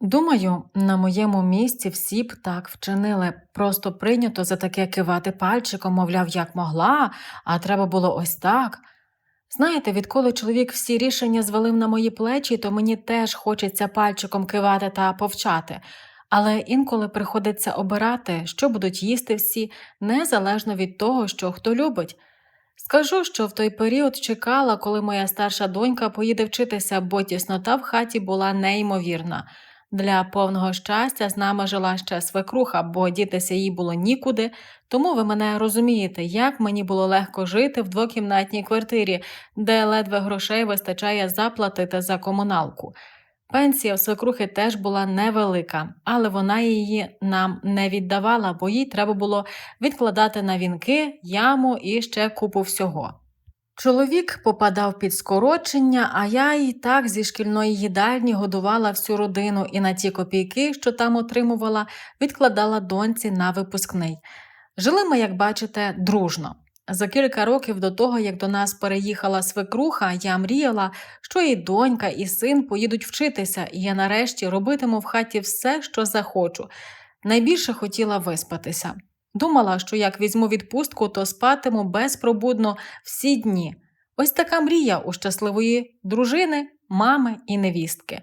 Думаю, на моєму місці всі б так вчинили. Просто прийнято за таке кивати пальчиком, мовляв, як могла, а треба було ось так. Знаєте, відколи чоловік всі рішення звалив на мої плечі, то мені теж хочеться пальчиком кивати та повчати. Але інколи приходиться обирати, що будуть їсти всі, незалежно від того, що хто любить. Скажу, що в той період чекала, коли моя старша донька поїде вчитися, бо тіснота в хаті була неймовірна. Для повного щастя з нами жила ще свекруха, бо дітися їй було нікуди, тому ви мене розумієте, як мені було легко жити в двокімнатній квартирі, де ледве грошей вистачає заплатити за комуналку. Пенсія в свекрухи теж була невелика, але вона її нам не віддавала, бо їй треба було відкладати на вінки, яму і ще купу всього. Чоловік попадав під скорочення, а я і так зі шкільної їдальні годувала всю родину і на ті копійки, що там отримувала, відкладала доньці на випускний. Жили ми, як бачите, дружно. За кілька років до того, як до нас переїхала свекруха, я мріяла, що і донька, і син поїдуть вчитися, і я нарешті робитиму в хаті все, що захочу. Найбільше хотіла виспатися. Думала, що як візьму відпустку, то спатиму безпробудно всі дні. Ось така мрія у щасливої дружини, мами і невістки.